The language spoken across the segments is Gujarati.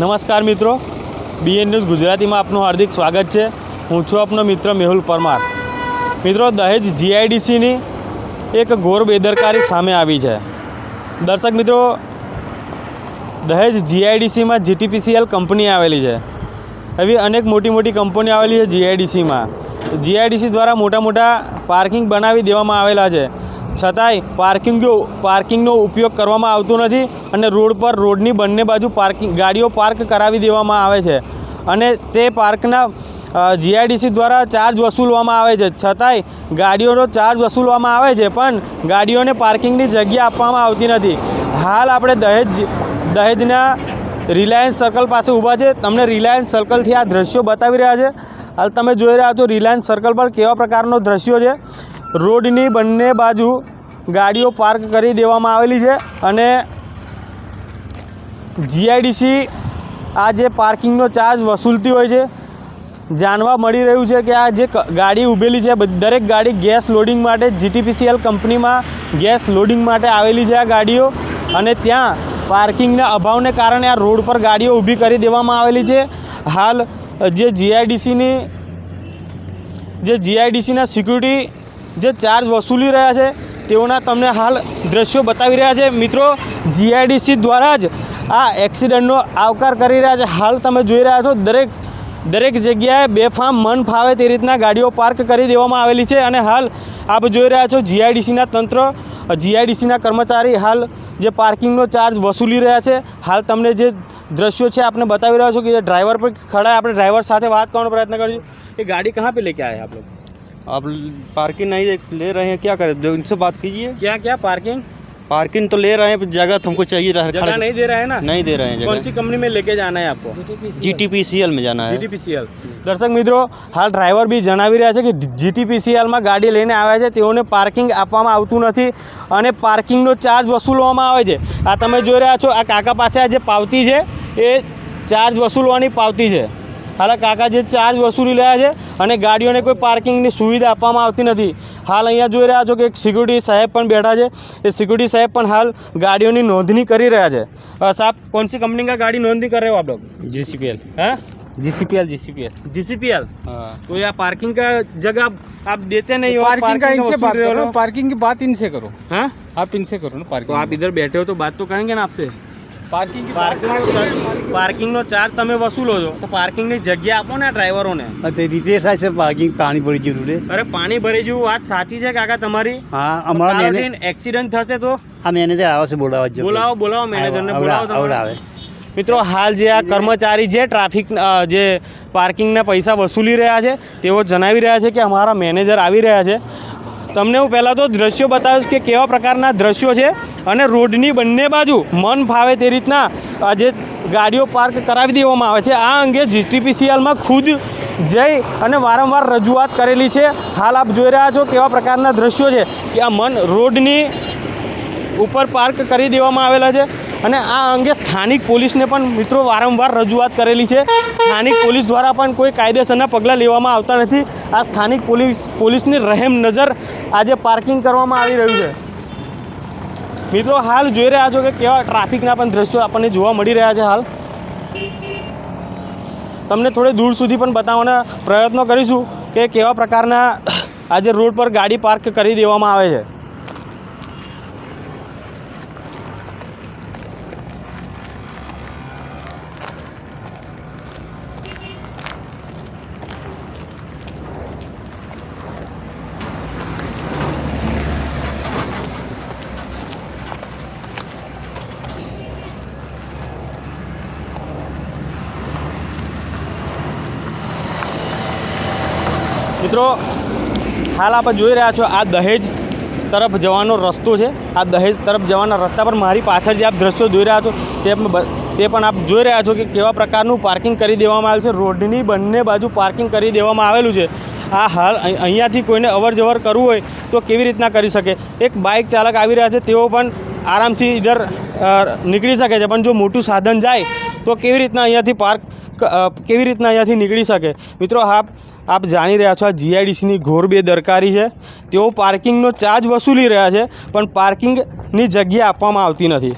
નમસ્કાર મિત્રો. બીએન ન્યૂઝ ગુજરાતીમાં આપનું હાર્દિક સ્વાગત છે. હું છું આપનો મિત્ર મેહુલ પરમાર. મિત્રો, દહેજ જીઆઈડીસીની એક ઘોર બેદરકારી સામે આવી છે. દર્શક મિત્રો, દહેજ જીઆઈડીસીમાં જીટીપીસીએલ કંપની આવેલી છે. એવી અનેક મોટી મોટી કંપનીઓ આવેલી છે જીઆઈડીસીમાં જીઆઈડીસી દ્વારા મોટા મોટા પાર્કિંગ બનાવી દેવામાં આવેલા છે. છતાંય પાર્કિંગ પાર્કિંગનો ઉપયોગ કરવામાં આવતો નથી અને રોડ પર રોડની બંને બાજુ પાર્કિંગ ગાડીઓ પાર્ક કરાવી દેવામાં આવે છે. અને તે પાર્કના જીઆઈડીસી દ્વારા ચાર્જ વસૂલવામાં આવે છે. છતાંય ગાડીઓનો ચાર્જ વસૂલવામાં આવે છે, પણ ગાડીઓને પાર્કિંગની જગ્યા આપવામાં આવતી નથી. હાલ આપણે દહેજ, દહેજના રિલાયન્સ સર્કલ પાસે ઊભા છે. તમને રિલાયન્સ સર્કલથી આ દ્રશ્યો બતાવી રહ્યા છે. હાલ તમે જોઈ રહ્યા છો રિલાયન્સ સર્કલ પર કેવા પ્રકારનો દ્રશ્યો છે. રોડની બંને બાજુ ગાડીઓ પાર્ક કરી દેવામાં આવેલી છે અને જીઆઈડીસી આ જે પાર્કિંગનો ચાર્જ વસૂલતી હોય છે, જાણવા મળી રહ્યું છે કે આ જે ગાડી ઊભેલી છે દરેક ગાડી ગેસ લોડિંગ માટે જીટીપીસીએલ કંપનીમાં ગેસ લોડિંગ માટે આવેલી છે આ ગાડીઓ અને ત્યાં પાર્કિંગના અભાવને કારણે આ રોડ પર ગાડીઓ ઊભી કરી દેવામાં આવેલી છે. હાલ, જે જીઆઈડીસીની જે જીઆઈડીસીના સિક્યુરિટી જે ચાર્જ વસૂલી રહ્યા છે, તેઓના તમને હાલ દ્રશ્યો બતાવી રહ્યા છે. મિત્રો જીઆઈડીસી દ્વારા જ આ એક્સિડન્ટનો આવકાર કરી રહ્યા છે. હાલ તમે જોઈ રહ્યા છો, દરેક દરેક જગ્યાએ બેફામ મન ફાવે તે રીતના ગાડીઓ પાર્ક કરી દેવામાં આવેલી છે અને હાલ આપ જોઈ રહ્યા છો જીઆઈડીસીના તંત્ર જીઆઈડીસીના કર્મચારી હાલ જે પાર્કિંગનો ચાર્જ વસૂલી રહ્યા છે. હાલ તમને જે દ્રશ્યો છે આપણે બતાવી રહ્યા છો કે જે ડ્રાઈવર પર ખડા, આપણે ડ્રાઈવર સાથે વાત કરવાનો પ્રયત્ન કરીશું એ ગાડી કહાં પે લેકે આયા આપણે आप पार्किंग नहीं दे- ले रहे हैं क्या करें जो इनसे बात कीजिए क्या क्या पार्किंग पार्किंग तो ले रहे हैं पर जगह तो हमको चाहिए रहा जगह नहीं दे रहे हैं ना नहीं दे रहे हैं कौन जगह सी कंपनी में लेके जाना है आपको जीटीपीसीएल में जाना है જીટીપીસીએલ દર્શક મિત્રો હાલ ડ્રાઈવર બી જણાવી રહ્યા છે કે જીટીપીસીએલમાં ગાડી લઈને આવ્યા છે તેઓને પાર્કિંગ આપવામાં આવતું નથી અને પાર્કિંગનો ચાર્જ વસૂલવામાં આવે છે આ તમે જોઈ રહ્યા છો આ કાકા પાસે આ જે પાવતી છે એ ચાર્જ વસૂલવાની પાવતી છે હાલ આ કાકા જે ચાર્જ વસૂલી રહ્યા છે અને ગાડીઓને કોઈ પાર્કિંગની સુવિધા આપવામાં આવતી નથી હાલ અહીંયા જોઈ રહ્યા છો કે એક સિક્યુરિટી સાહેબ પણ બેઠા છે એ સિક્યુરિટી સાહેબ પણ હાલ ગાડીઓની નોંધણી કરી રહ્યા છે અ, સાહેબ કોણ સી કંપની का गाड़ी नोंदनी कर रहे हो आप लोग जीसीपीएल हैं जीसीपीएल जीसीपीएल जीसीपीएल हाँ तो यहाँ पार्किंग का जगह आप, आप देते नहीं हो पार्किंग का इनसे वसूल बात रहे हो करो लोग। पार्किंग की बात इनसे करो हाँ आप इनसे करो ना तो पार्किंग आप इधर बैठे हो तो बात तो करेंगे ना आपसे पार्किंग की પાર્કિંગ પાર્કિંગનો ચાર્જ તમે વસૂલો છો. તો પાર્કિંગની જગ્યા આપો ને ડ્રાઈવરોને તે રીતે થાય છે પાર્કિંગ પાણી ભરી ગયું છે. અરે પાણી ભરી જેવું વાત સાચી છે કાકા તમારી. હા અમારા મેને એક્સિડન્ટ થશે તો? આ મેનેજર આવે છે બોલાવવા બોલાવો બોલાવો મેનેજરને બોલાવો આવે મિત્રો હાલ જે આ કર્મચારી જે ટ્રાફિક જે પાર્કિંગના પૈસા વસૂલી રહ્યા છે તેઓ જણાવી રહ્યા છે કે અમારા મેનેજર આવી રહ્યા છે. તમને હું પહેલાં તો દ્રશ્યો બતાવીશ કે કેવા પ્રકારના દ્રશ્યો છે. અને રોડની બંને બાજુ મન ફાવે તે રીતના આ જે ગાડીઓ પાર્ક કરાવી દેવામાં આવે છે. આ અંગે જીટીપીસીએલમાં ખુદ જઈ અને વારંવાર રજૂઆત કરેલી છે. હાલ આપ જોઈ રહ્યા છો કેવા પ્રકારના દ્રશ્યો છે કે આ મન રોડની ઉપર પાર્ક કરી દેવામાં આવેલા છે અને આ અંગે સ્થાનિક પોલીસને પણ મિત્રો વારંવાર રજૂઆત કરેલી છે. સ્થાનિક પોલીસ દ્વારા પણ કોઈ કાયદેસરના પગલાં લેવામાં આવતા નથી. આ સ્થાનિક પોલીસ પોલીસની રહેમ નજર આજે પાર્કિંગ કરવામાં આવી રહ્યું છે. મિત્રો, હાલ જોઈ રહ્યા છો કે કેવા ટ્રાફિકના પણ દ્રશ્યો આપણને જોવા મળી રહ્યા છે હાલ. તમને થોડે દૂર સુધી પણ બતાવવાના પ્રયત્નો કરીશું કે કેવા પ્રકારના આજે રોડ પર ગાડી પાર્ક કરી દેવામાં આવે છે. મિત્રો, હાલ આપણે જોઈ રહ્યા છો, આ દહેજ તરફ જવાનો રસ્તો છે. આ દહેજ તરફ જવાના રસ્તા પર મારી પાછળ જે આપ દ્રશ્યો જોઈ રહ્યા છો, તે તે પણ આપ જોઈ રહ્યા છો કે કેવા પ્રકારનું પાર્કિંગ કરી દેવામાં આવેલું છે. રોડની બંને બાજુ પાર્કિંગ કરી દેવામાં આવેલું છે. આ હાલ અહીં- અહીંયાથી કોઈને અવર જવર કરવું હોય તો કેવી રીતના કરી શકે? એક બાઇક ચાલક આવી રહ્યા છે, તેઓ પણ આરામથી ઇધર નીકળી શકે છે. પણ જો મોટું સાધન જાય તો કેવી રીતના અહીંયાથી પાર્ક કેવી રીતના અહીંયાથી નીકળી શકે? મિત્રો, આપ આપ જાણી રહ્યા છો આ જીઆઈડીસીની ઘોર બેદરકારી છે. તેઓ પાર્કિંગનો ચાર્જ વસૂલી રહ્યા છે, પણ પાર્કિંગની જગ્યા આપવામાં આવતી નથી.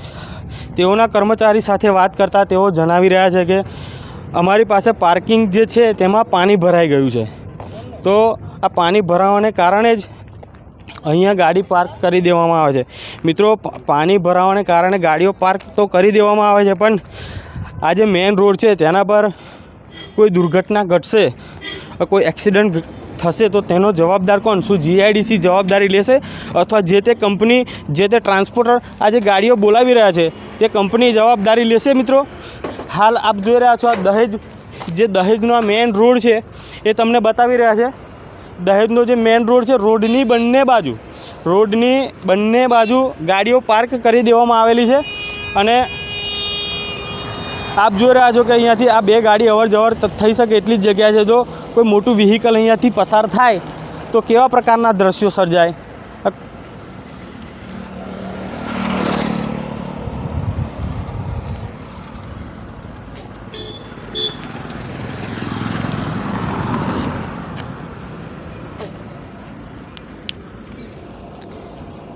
તેઓના કર્મચારી સાથે વાત કરતાં તેઓ જણાવી રહ્યા છે કે અમારી પાસે પાર્કિંગ જે છે તેમાં પાણી ભરાઈ ગયું છે. તો આ પાણી ભરાવાને કારણે જ અહીંયા ગાડી પાર્ક કરી દેવામાં આવે છે. મિત્રો પાણી ભરાવાને કારણે ગાડીઓ પાર્ક તો કરી દેવામાં આવે છે, પણ આ જે મેઇન રોડ છે તેના પર કોઈ દુર્ઘટના ઘટશે કોઈ એક્સિડન્ટ થશે તો તેનો જવાબદાર કોણ? શું જીઆઈડીસી જવાબદારી લેશે? અથવા જે તે કંપની, જે તે ટ્રાન્સપોર્ટર આ જે ગાડીઓ બોલાવી રહ્યા છે, તે કંપની જવાબદારી લેશે મિત્રો? હાલ આપ જોઈ રહ્યા છો આ દહેજ, જે દહેજનો આ મેઇન રોડ છે, એ તમને બતાવી રહ્યા છે. દહેજનો જે મેઇન રોડ છે, રોડની બંને બાજુ, રોડની બંને બાજુ ગાડીઓ પાર્ક કરી દેવામાં આવેલી છે. અને આપ જોઈ રહ્યા છો કે અહીંયાથી આ બે ગાડી અવર જવર થઈ શકે એટલી જ જગ્યા છે જો કોઈ મોટું વ્હીકલ અહીંયાથી પસાર થાય, તો કેવા પ્રકારના દ્રશ્યો સર્જાય?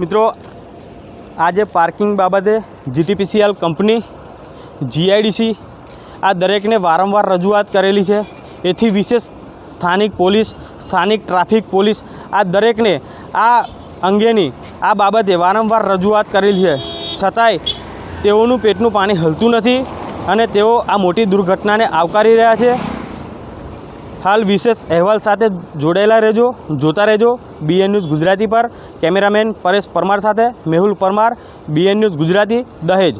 મિત્રો, આજે પાર્કિંગ બાબતે જીટીપીસીએલ કંપની જીઆઈડીસી આ દરેકને વારંવાર રજૂઆત કરેલી છે. એથી વિશેષ સ્થાનિક પોલીસ, સ્થાનિક ટ્રાફિક પોલીસ આ દરેકને આ અંગેની આ બાબતે વારંવાર રજૂઆત કરેલી છે. છતાંય તેઓનું પેટનું પાણી હલતું નથી અને તેઓ આ મોટી દુર્ઘટનાને આવકારી રહ્યા છે. હાલ વિશેષ અહેવાલ સાથે જોડાયેલા રહેજો, જોતા રહેજો. બીએન ન્યૂઝ ગુજરાતી પર, કેમેરામેન પરેશ પરમાર સાથે મેહુલ પરમાર બીએન ન્યૂઝ ગુજરાતી, દહેજ.